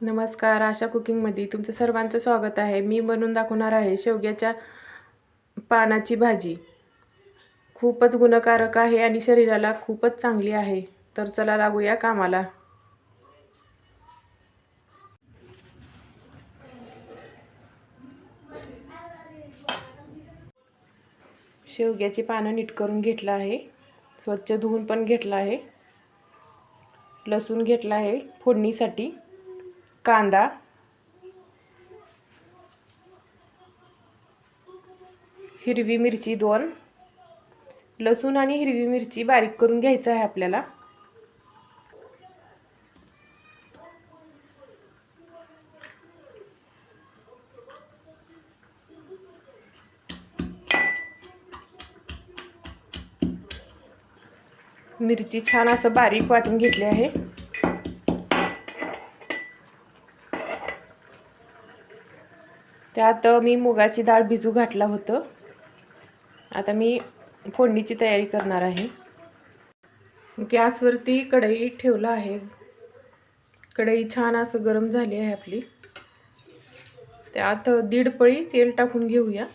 नमस्कार आशा कुकिंगमध्ये तुमचं सर्वांचं स्वागत आहे. मी बनवून दाखवणार आहे शेवग्याच्या पानाची भाजी. खूपच गुणकारक आहे आणि शरीराला खूपच चांगली आहे. तर चला लागूया कामाला. शेवग्याची पानं नीट करून घेतलं आहे. स्वच्छ धुवून पण घेतलं आहे. लसूण घेतला आहे फोडणीसाठी. कांदा हिरवी मिरची दोन. लसूण आणि हिरवी मिरची बारीक करून घ्यायचं आहे आपल्याला. मिरची छान असं बारीक वाटून घेतली आहे. त्यात मी मुगाची डाळ भिजू घातला होतं. आता मी फोडणीची तयारी करणार आहे. गॅसवरती कढई ठेवला आहे. कढई छान असं गरम झाली आहे आपली. त्यात दीड पळी तेल टाकून घेऊया.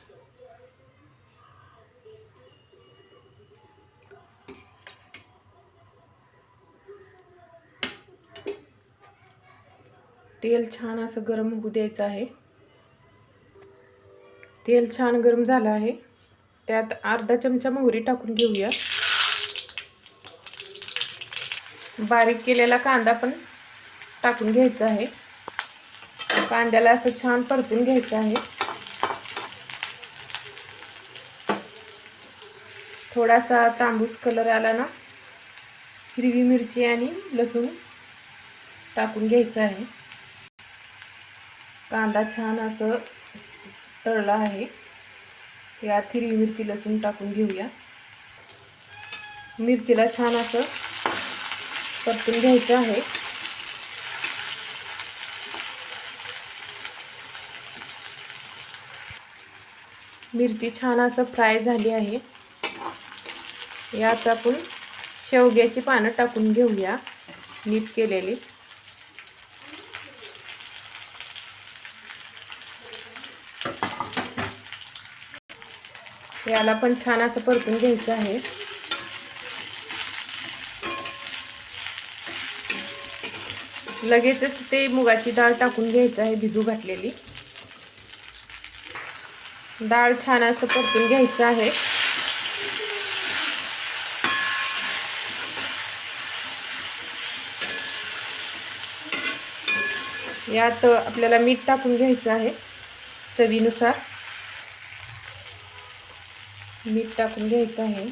तेल छान असं गरम होऊ द्यायचं आहे. तेल छान गरम झालं आहे. त्यात अर्धा चमचा मोहरी टाकून घेऊया. बारीक केलेला कांदा पण टाकून घ्यायचा आहे. कांद्याला असं छान परतून घ्यायचं आहे. थोडासा तांबूस कलर आला ना हिरवी मिरची आणि लसूण टाकून घ्यायचं आहे. कांदा छान असं तळला आहे. यात हिरवी मिरची लसूण टाकून घेऊया. मिरचीला छान असं परतून घ्यायचं आहे. मिरची छान असं फ्राय झाली आहे. यात आपण शेवग्याची पानं टाकून घेऊया नीट केलेली. याला पण छान असं परतून घ्यायचं आहे. लगेचच ते मुगाची डाळ टाकून घ्यायचं आहे भिजू घातलेली. डाळ छान असं परतून घ्यायचं आहे. यात आपल्याला मीठ टाकून घ्यायचं आहे चवीनुसार. मीठ टाकून घ्यायचं आहे.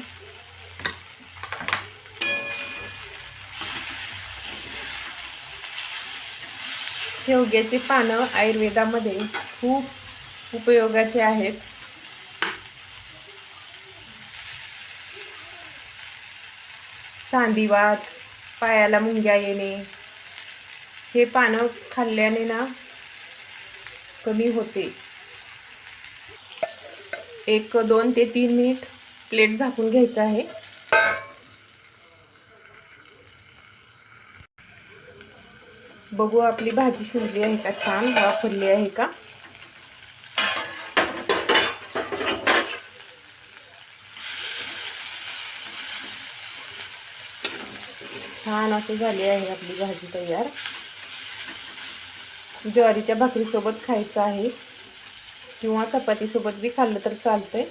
शेवग्याची पानं आयुर्वेदामध्ये खूप उपयोगाचे आहेत. सांधिवात पायाला मुंग्या येणे हे पानं खाल्ल्याने ना कमी होते. एक दोन ते तीन मिनिट प्लेट झाकून घ्यायचं आहे. बघू आपली भाजी शिजली आहे का छान? वापरली आहे का? छान असं झाली आहे आपली भाजी तयार. ज्वारीच्या भाकरीसोबत खायचं आहे. किंवा चपातीसोबत बी खाल्लं तर चालतंय.